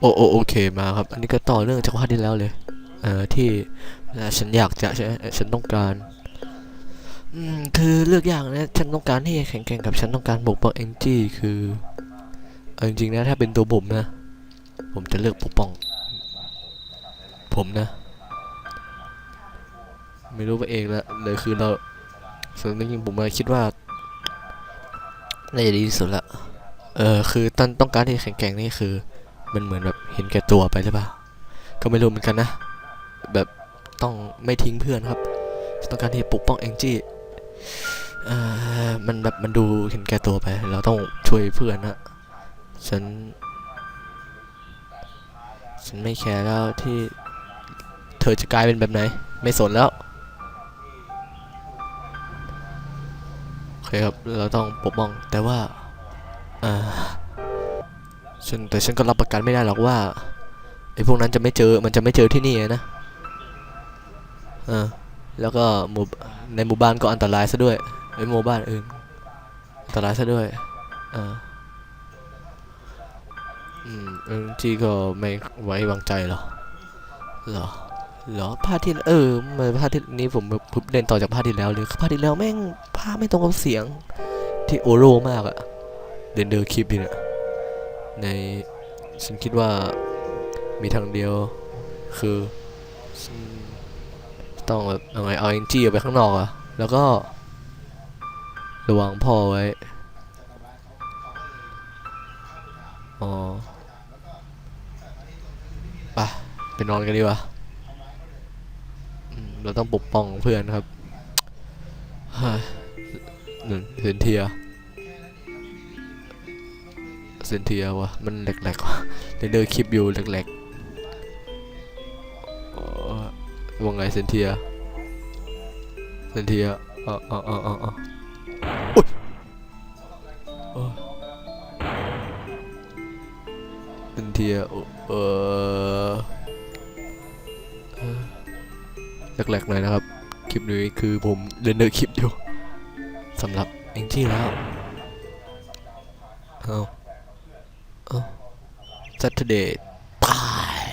โอโอโอเคมาครับ อันนี้ก็ต่อเรื่องจากภาคที่แล้วเลยเอ่อที่ฉันอยากจะใช่ฉันต้องการอืมคือเลือกยากนะฉันต้องการที่จะแข่งแข่งกับฉันต้องการปกป้องเอ็นจีคือเอาจริงๆนะถ้าเป็นตัวผมนะ ผมจะเลือกปกป้อง ผมนะ ไม่รู้ว่าเองละเลยคือเราส่วนจริงๆผมมาคิดว่าน่าจะดีที่สุดละเออคือตอนต้องการที่แข่งแข่งนี่คือ มันเหมือนแบบเห็นแก่ตัวไปหรือเปล่า ก็ไม่รู้เหมือนกันนะ แบบต้องไม่ทิ้งเพื่อนครับ ต้องการที่ปกป้องแองจี้อ่อมันแบบมันดูเห็นแก่ตัวไป เราต้องช่วยเพื่อนนะฉัน ฉันไม่แคร์แล้วที่เธอจะกลายเป็นแบบไหน ไม่สนแล้วโอเคครับ เราต้องปกป้องแต่ว่าอ่อ ฉันแต่ฉันก็รับประกันไม่ได้หรอกว่าไอ้พวกนั้นจะไม่เจอมันจะไม่เจอที่นี่นะเออแล้วก็หมู่ในหมู่บ้านก็อันตรายซะด้วยไอ้หมู่บ้านอื่นอันตรายซะด้วยเอออืมเออที่ก็ไม่ไว้วางใจหรอหรอหรอภาคที่เออมื่อภาคที่นี้ผมผมเล่นต่อจากภาคที่แล้วเลยภาคที่แล้วแม่งภาคไม่ตรงกับเสียงที่โอโรมากอะเดินเดินคลิปดีเนี่ย ในฉันคิดว่ามีทางเดียวคือต้องแบบเอาไงเอาเอ็นจีออกไปข้างนอกอะแล้วก็ระวังพ่อไว้ อ๋อไปไปนอนกันดีกว่าเราต้องปกป้องเพื่อนครับเฮ้ยหนึ่งเซนเทีย เซนเทียวะมันแหลกๆวะเดนเดอร์คลิปอยู่แหลกๆว่าไงเซนเทียเซนเทียอ๋ออ๋ออ๋ออ๋ออ๋ออุ๊ยโอ้ยเซนเทียเออแหลกๆหน่อยนะครับ คลิปนี้คือผมเดนเดอร์คลิปอยู่สำหรับเองที่แล้ว เอา Saturday ตาย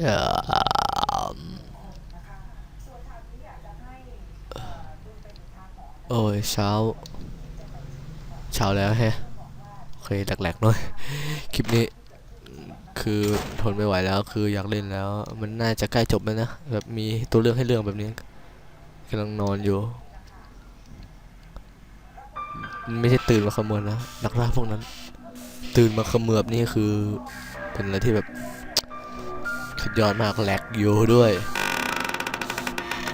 เอ่อโอ้ยเช้า เช้าแล้วแฮะโอเคแหลกๆหน่อยคลิปนี้ คือทนไม่ไหวแล้วคืออยากเล่นแล้ว มันน่าจะใกล้จบแล้วนะแบบมีตัวเลือกให้เลือกแบบนี้กำลังนอนอยู่ ไม่ใช่ตื่นมาขโมยนะนักล่าพวกนั้น ตื่นมาขมือบนี่คือ เป็นอะไรที่แบบสุดยอดมากแหลกอยู่ด้วย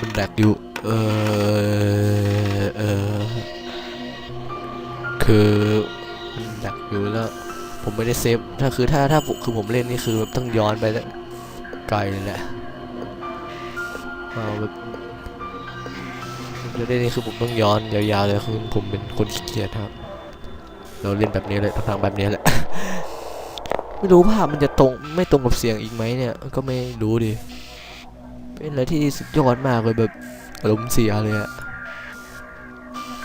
มันแหลกอยู่เออเออคือมันแหลกอยู่แล้ว ผมไม่ได้เซฟถ้าคือถ้าถ้าคือผมเล่นนี่คือแบบต้องย้อนไปแล้วไกลเลยแหละเอาแบบ จะเล่นนี่คือผมต้องย้อนยาวๆเลยคือผมเป็นคนขี้เกียจครับ เราเล่นแบบนี้เลยทางแบบนี้แหละ ไม่รู้ภาพมันจะตรงไม่ตรงกับเสียงอีกไหมเนี่ย ก็ไม่รู้ดิ เป็นอะไรที่สุดยอดมากเลยแบบอารมณ์เสียเลยอะ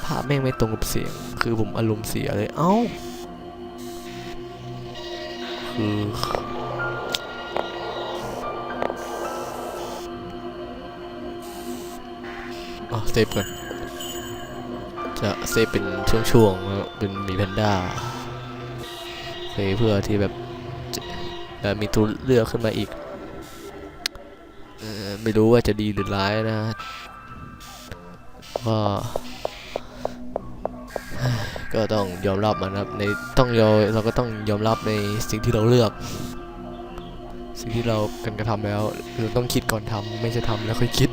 ภาพแม่งไม่ตรงกับเสียง คือผมอารมณ์เสียเลย เอ้า คือ อ๋อเซฟก่อนจะเซฟเป็นช่วงๆเป็นมีแพนด้าเคเพื่อที่แบบจะเอ่อมีตัวเลือกขึ้นมาอีกเออไม่รู้ว่าจะดีหรือร้ายนะก็ก็ต้องยอมรับมันครับในต้องยอมเราก็ต้องยอมรับในสิ่งที่เราเลือก สิ่งที่เรากันกระทำแล้วเราต้องคิดก่อนทำไม่ใช่ทำแล้วค่อยคิด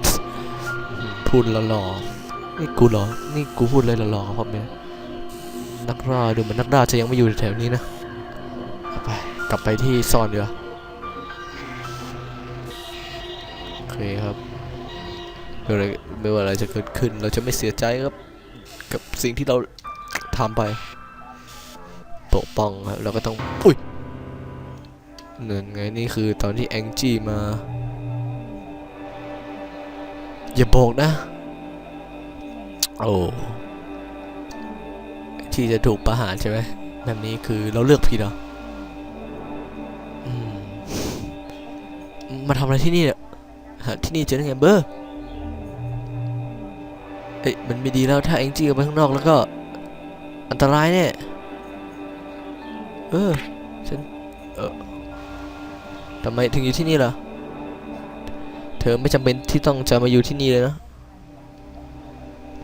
พูดหล่อๆนี่กูหรอ นี่กูพูดเลยหล่อๆครับเนี่ยนักล่าดูเหมือนนักล่าจะยังไม่อยู่แถวนี้นะ ไป กลับไปที่ซ่อนเดี๋ยวโอเคครับไม่ว่าอะไรไม่ว่าอะไรจะเกิดขึ้น เราจะไม่เสียใจครับ กับสิ่งที่เราทำไปปกป้องครับเราก็ต้อง อุ้ยเนินไงนี่คือตอนที่แองจี้มา อย่าบอกนะ โอ้ที่จะถูกประหารใช่ไหมแบบนี้คือเราเลือกผิดเหรอมาทำอะไรที่นี่เนี่ยที่นี่เจอได้ไงเบอร์เอ้ยมันไม่ดีแล้วถ้าเอ็งจี้ออกไปข้างนอกแล้วก็ อันตรายเนี่ย เออฉันเออทำไมถึงอยู่ที่นี่ล่ะ ธอไม่จำเป็นที่ต้องจะมาอยู่ที่นี่เลยนะ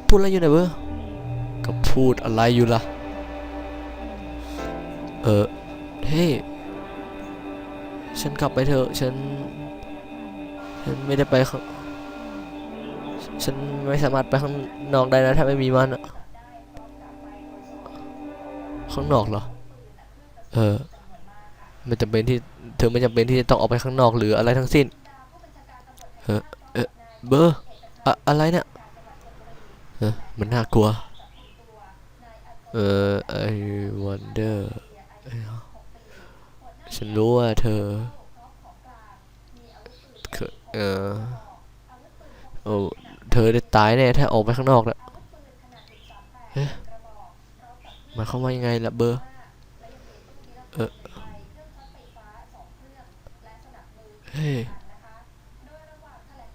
พูดอะไรอยู่ไหนเบอร์ก็พูดอะไรอยู่ล่ะ เออ เฮ้ ฉันกลับไปเถอะ ฉัน ฉันไม่ได้ไปข้างฉันไม่สามารถไปข้างนอกได้นะ ถ้าไม่มีมันอะข้างนอกเหรอ เออ ไม่จำเป็นที่ เธอไม่จำเป็นที่จะต้องออกไปข้างนอกหรืออะไรทั้งสิ้น เออเออเบอร์อะอะไรเนี่ยเออมันน่ากลัว เออ I wonder เอ้ยฉันรู้ว่าเธอเคยเออโอ้เธอได้ตายแน่ถ้าออกไปข้างนอกแล้วเอ๊ะหมายความายังไงล่ะเบอร์ เออเฮ้ย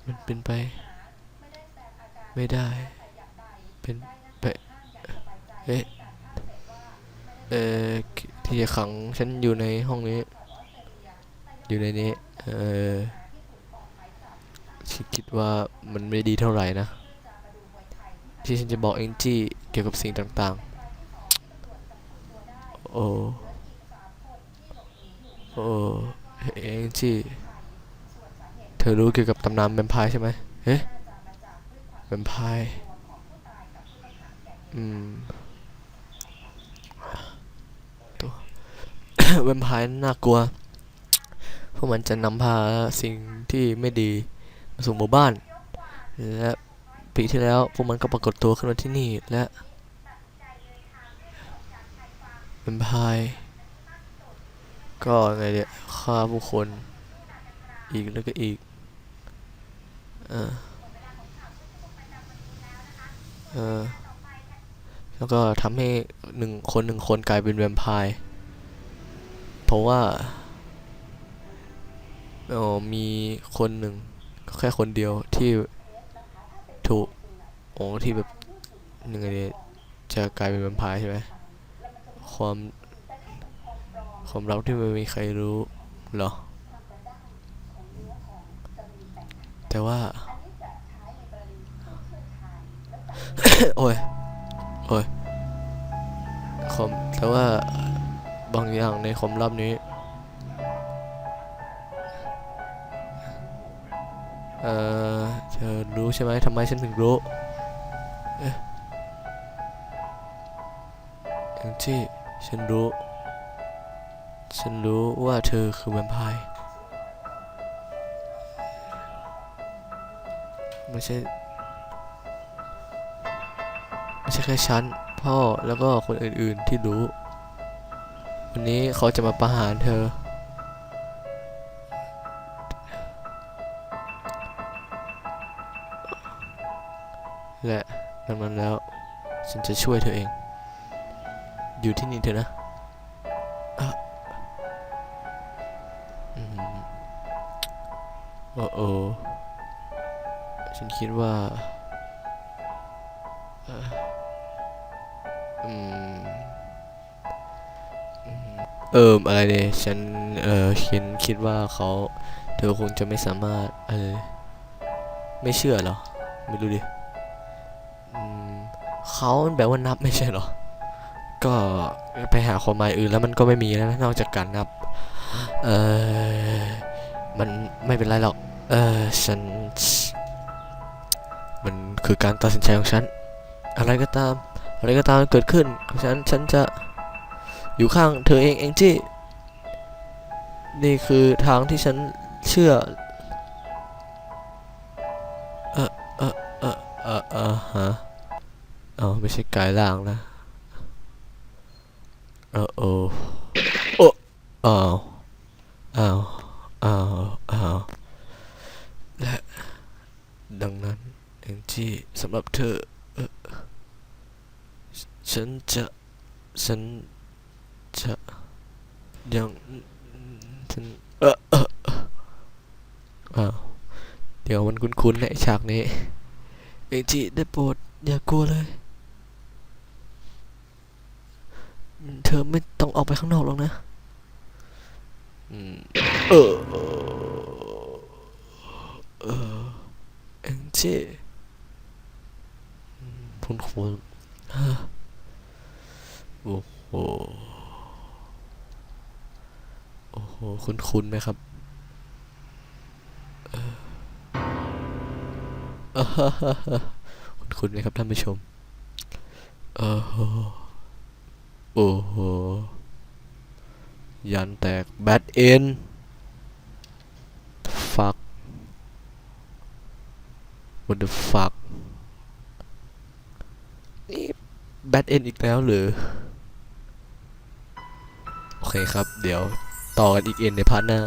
มันเป็นไป ไม่ได้ เป็นไปเอ๊ะเอ่อที่จะขังฉันอยู่ในห้องนี้ อยู่ในนี้ เออฉันคิดว่ามันไม่ดีเท่าไหร่นะ ที่ฉันจะบอกเองจี้เกี่ยวกับสิ่งต่างๆ โอ้ โอ้เองจี้ อรู้เกี่ยวกับตำนานแวมไพร์ใช่ไหมเอ๊ะแวมไพร์อืมแวมไพร์น่ากลัว พวกมันจะนำพาสิ่งที่ไม่ดีมาสู่หมู่บ้าน และปีที่แล้วพวกมันก็ปรากฏตัวขึ้นมาที่นี่และแวมไพร์ก็ไงเดียฆ่าผู้คนอีกแล้วก็อีก เออเออแล้วก็ทำให้หนึ่งคนหนึ่งคนกลายเป็นแวมไพร์เพราะว่าออมีคนหนึ่งก็แค่คนเดียวที่ถูกโอ้ที่แบบยังไงเนี่ยจะกลายเป็นแวมไพร์ใช่ไหมความความลับที่ไม่มีใครรู้เหรอ แต่ว่า โอ้ย โอ้ยคมแต่ว่าบางอย่างในคมลับนี้ เอ่อเธอรู้ใช่ไหมทำไมฉันถึงรู้เอ๊ะแองจี้ฉันรู้ ฉันรู้ว่าเธอคือแวมไพร์ ไม่ใช่ไม่ใช่แค่ฉันพ่อแล้วก็คนอื่นๆที่รู้ วันนี้เขาจะมาประหารเธอ และดังนั้นแล้ว ฉันจะช่วยเธอเอง อยู่ที่นี่เถอะนะออืมโอ้โอ ฉันคิดว่าเอ่ออืมเอิมอะไรเนี่ยฉันเออคิดคิดว่าเขาเธอคงจะไม่สามารถเออไม่เชื่อหรอ ไม่รู้ดิเขาแบบว่านับไม่ใช่หรอ ก็ไปหาความหมายอื่นแล้วมันก็ไม่มีแล้วนอกจากการนับ เออมันไม่เป็นไรหรอก เออฉัน มันคือการตัดสินใจของฉัน อะไรก็ตาม อะไรก็ตามเกิดขึ้นฉันฉันจะอยู่ข้างเธอเองเองจี้นี่คือทางที่ฉันเชื่อเออเออเออเออเออฮะเอาไม่ใช่กายล่างนะเออโอโอ้อ้าวอ้าวอ้าวอ้าวและดังนั้น เองจี้สำหรับเธอเออฉันจะ ฉันจะยังฉันเออเออเดี๋ยวมันคุ้นๆในฉากนี้เองจิได้โปรดอย่ากลัวเลย เธอไม่ต้องออกไปข้างนอกหรอกนะเออเออเองจิอืม คุ้นคุ้นโอ้โห โอ้โห คุ้นคุ้นไหมครับคุณคุณไหมครับท่านผู้ชมเออโหโอ้โห ยันแตก แบทเอ็นฟัก what the fuck นี่แบทเอ็นอีกแล้วหรือ โอเคครับ เดี๋ยวต่อกันอีกเอ็นในพาร์ทหน้า